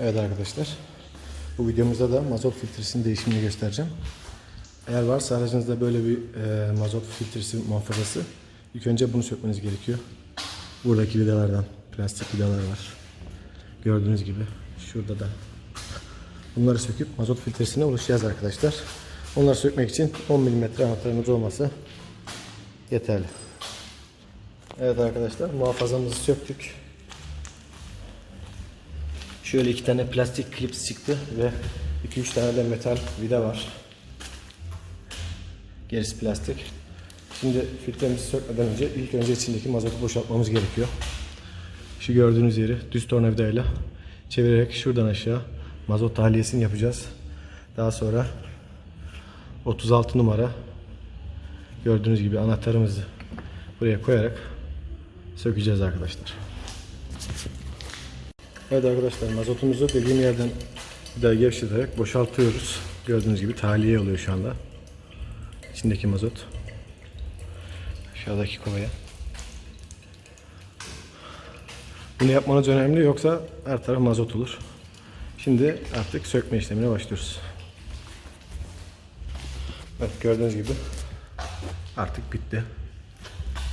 Evet arkadaşlar. Bu videomuzda da mazot filtresinin değişimini göstereceğim. Eğer varsa aracınızda böyle bir e, mazot filtresi muhafazası ilk önce bunu sökmeniz gerekiyor. Buradaki vidalardan plastik vidalar var. Gördüğünüz gibi şurada da. Bunları söküp mazot filtresine ulaşacağız arkadaşlar. Onları sökmek için 10 mm anahtarımız olması yeterli. Evet arkadaşlar muhafazamızı söktük. Şöyle iki tane plastik klips çıktı ve 2-3 tane de metal vida var. Gerisi plastik. Şimdi filtremizi sökmeden önce ilk önce içindeki mazotu boşaltmamız gerekiyor. Şu gördüğünüz yeri düz tornavidayla çevirerek şuradan aşağı mazot tahliyesini yapacağız. Daha sonra 36 numara gördüğünüz gibi anahtarımızı buraya koyarak sökeceğiz arkadaşlar. Evet arkadaşlar mazotumuzu dediğim yerden bir daha gevşeterek boşaltıyoruz. Gördüğünüz gibi tahliye oluyor şu anda. İçindeki mazot. Aşağıdaki kovaya. Bunu yapmanız önemli yoksa her taraf mazot olur. Şimdi artık sökme işlemine başlıyoruz. Evet gördüğünüz gibi artık bitti.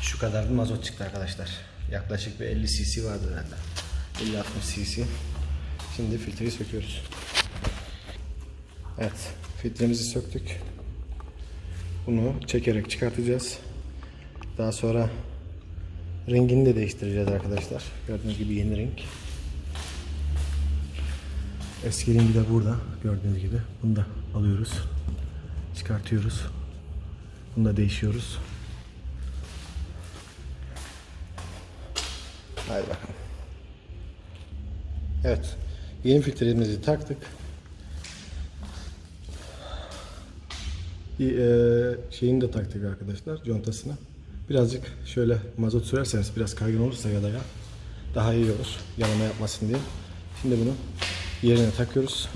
Şu kadar bir mazot çıktı arkadaşlar. Yaklaşık bir 50 cc vardı herhalde. 50-60 cc. Şimdi filtreyi söküyoruz. Evet filtremizi söktük. Bunu çekerek çıkartacağız. Daha sonra rengini de değiştireceğiz arkadaşlar. Gördüğünüz gibi yeni renk. Eski rengi de burada gördüğünüz gibi. Bunu da alıyoruz. Çıkartıyoruz. Bunu da değişiyoruz. Haydi bakalım. Evet. Yeni filtremizi taktık. Bir, eee, şeyini de taktık arkadaşlar contasına. Birazcık şöyle mazot sürerseniz biraz kaygan olursa ya da ya daha iyi olur yanama yapmasın diye. Şimdi bunu yerine takıyoruz.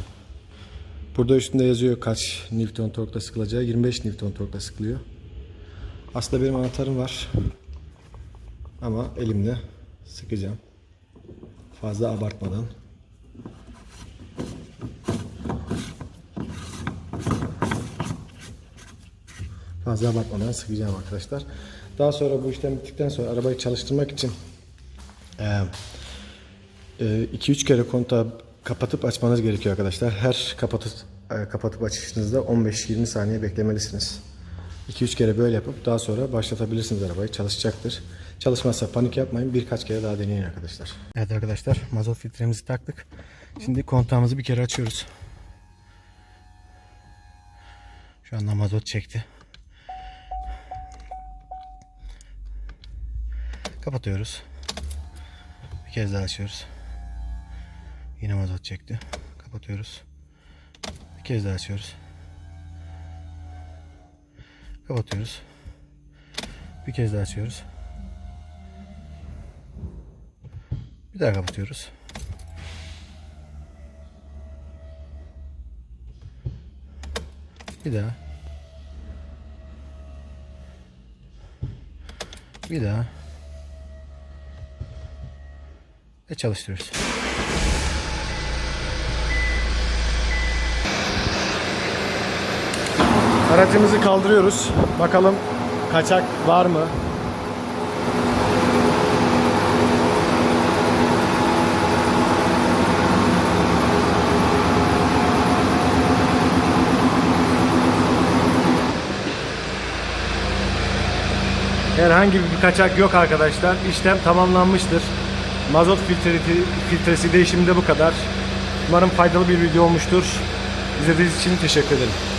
Burada üstünde yazıyor kaç Newton torkla sıkılacağı. 25 Newton torkla sıkılıyor. Aslında benim anahtarım var. Ama elimle sıkacağım. Fazla abartmadan. Fazla abartmadan sıkacağım arkadaşlar. Daha sonra bu işlem bittikten sonra arabayı çalıştırmak için 2-3 kere kontağı kapatıp açmanız gerekiyor arkadaşlar. Her kapatıp e, kapatıp açışınızda 15-20 saniye beklemelisiniz. 2-3 kere böyle yapıp daha sonra başlatabilirsiniz arabayı. Çalışacaktır. Çalışmazsa panik yapmayın. Birkaç kere daha deneyin arkadaşlar. Evet arkadaşlar mazot filtremizi taktık. Şimdi kontağımızı bir kere açıyoruz. Şu anda mazot çekti. Kapatıyoruz. Bir kez daha açıyoruz. Yine mazot çekti. Kapatıyoruz. Bir kez daha açıyoruz. Kapatıyoruz. Bir kez daha açıyoruz. Bir daha kapatıyoruz. Bir daha. Bir daha. Ve çalıştırıyoruz. Aracımızı kaldırıyoruz. Bakalım kaçak var mı? Herhangi bir kaçak yok arkadaşlar. İşlem tamamlanmıştır. Mazot filtresi, filtresi değişiminde bu kadar. Umarım faydalı bir video olmuştur. İzlediğiniz için teşekkür ederim.